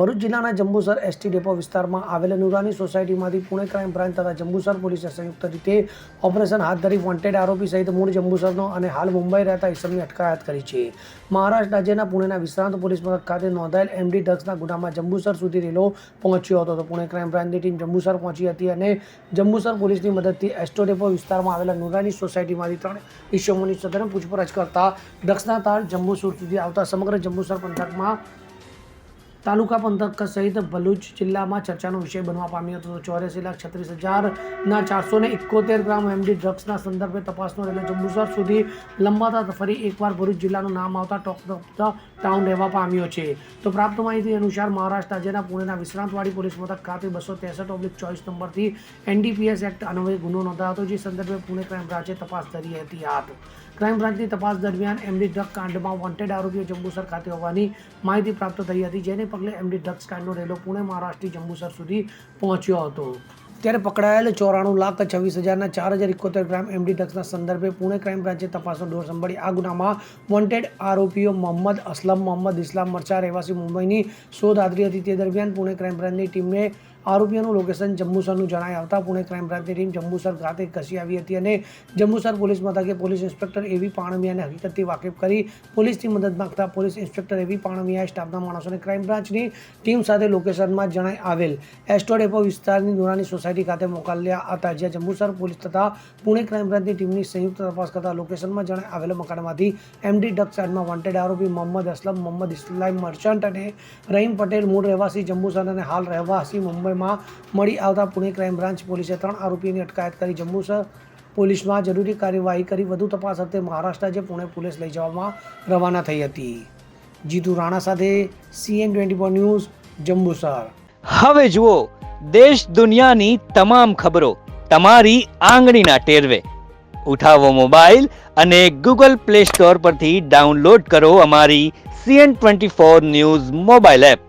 ભરૂચ જિલ્લાના Jambusar ST depot વિસ્તારમાં આવેલા નુરાની સોસાયટીમાંથી પુણે ક્રાઇમ બ્રાન્ચ તથા જંબુસર પોલીસે સંયુક્ત રીતે ઓપરેશન હાથ ધરી વોન્ટેડ આરોપી સહિત મૂળ જંબુસરનો અને હાલ મુંબઈ રહેતા ઈસમની અટકાયત કરી છે. મહારાષ્ટ્ર રાજ્યના પુણેના વિશ્રાંત પોલીસ મથક ખાતે નોંધાયેલ એમડી ડ્રગ્સના ગુનામાં જંબુસર સુધી રેલો પહોંચ્યો હતો. તો પુણે ક્રાઇમ બ્રાન્ચની ટીમ જંબુસર પહોંચી હતી અને જંબુસર પોલીસની મદદથી એસ્ટો ડેપો વિસ્તારમાં આવેલા નુરાની સોસાયટીમાંથી ત્રણ ઈસમોની સઘન પૂછપરછ કરતા ડ્રગ્સના તાર જંબુસર સુધી આવતા સમગ્ર જંબુસર પંથકમાં તાલુકા પંથક સહિત ભરૂચ જિલ્લામાં ચર્ચાનો વિષય બનવા પામ્યો હતો. ચોર્યાસી લાખ છત્રીસ હજારના ચારસો ને એકોતેર ગ્રામ એમડી ડ્રગ્સના સંદર્ભે તપાસનો રેલો જંબુસર સુધી લંબાતા ફરી એકવાર ભરૂચ જિલ્લાનું નામ આવતા ટોપ ઓફ ધ ટાઉન રહેવા પામ્યો છે. તો પ્રાપ્ત માહિતી અનુસાર મહારાષ્ટ્ર રાજ્યના પુણેના વિશ્રાંતવાડી પોલીસ મથક ખાતે બસો ત્રેસઠ ઓબ્લિક ચોવીસ નંબરથી એનડીપીએસ એક્ટ અન્વયે ગુનો નોંધાયો હતો, જે સંદર્ભે પુણે ક્રાઇમ બ્રાંચે તપાસ ધરી હતી હાથ ક્રાઇમ બ્રાન્ચની તપાસ દરમિયાન એમડી ડ્રગ કાંડમાં વોન્ટેડ આરોપીઓ જંબુસર ખાતે હોવાની માહિતી પ્રાપ્ત થઈ હતી, જેને પગલે એમડી ડ્રગ્સ કાંડનો રેલો પુણે મહારાષ્ટ્રથી જંબુસર સુધી પહોંચ્યો હતો. ત્યારે પકડાયેલ ચોરાણું લાખ છવ્વીસ હજારના ચાર હજાર એકોતેર ગ્રામ એમડી ડ્રગ્સના સંદર્ભે પુણે ક્રાઇમ બ્રાન્ચે તપાસનો દોર સંભાળી આ ગુનામાં વોન્ટેડ આરોપીઓ મોહમ્મદ અસલમ, મોહમ્મદ ઇસ્લામ મરચા, રહેવાસી મુંબઈની શોધ આદરી હતી. તે દરમિયાન પુણે ક્રાઇમ બ્રાન્ચની ટીમને આરોપીઓનું લોકેશન જંબુસરનું જણાઈ આવતા પુણે ક્રાઇમ બ્રાન્ચની ટીમ જંબુસર ખાતે ઘસી આવી હતી અને જંબુસર પોલીસ મથકે પોલીસ ઇન્સ્પેક્ટર એવી પાણમિયાને હકીકતથી વાકેફ કરી પોલીસની મદદ માંગતા પોલીસ ઇન્સ્પેક્ટર એવી પાણમિયાએ સ્ટાફના માણસોને ક્રાઇમ બ્રાન્ચની ટીમ સાથે લોકેશનમાં જણાઈ આવેલ. એસ્ટો ડેપો વિસ્તારની દુરાની સોસાયટી ખાતે મોકલ્યા હતા, જ્યાં જંબુસર પોલીસ તથા પુણે ક્રાઇમ બ્રાન્ચની ટીમની સંયુક્ત તપાસ કરતા લોકેશનમાં જણાઈ આવેલા મકાનમાંથી એમડી ડક સાઇડમાં વોન્ટેડ આરોપી મોહમ્મદ અસલમ, મોહમ્મદ ઇસ્લામ મર્ચન્ટ અને રહીમ પટેલ મૂળ રહેવાસી જંબુસર અને હાલ રહેવાસી મુંબઈમાં મળી આવતા પુણે ક્રાઇમ બ્રાન્ચ પોલીસે ત્રણ આરોપીની અટકાયત કરી. જંબુસર પોલીસમાં જરૂરી કાર્યવાહી કરી વધુ તપાસ અર્થે મહારાષ્ટ્ર જે પુણે પોલીસ લઈ જવામાં રવાના થઈ હતી. જીતુ રાણા સાથે CN twenty four news Jambusar હવે જુઓ, દેશ દુનિયાની તમામ ખબરો તમારી આંગળીના ટેરવે. ઉઠાવો મોબાઈલ અને ગૂગલ પ્લે સ્ટોર પરથી ડાઉનલોડ કરો અમારી CN twenty four news mobile app.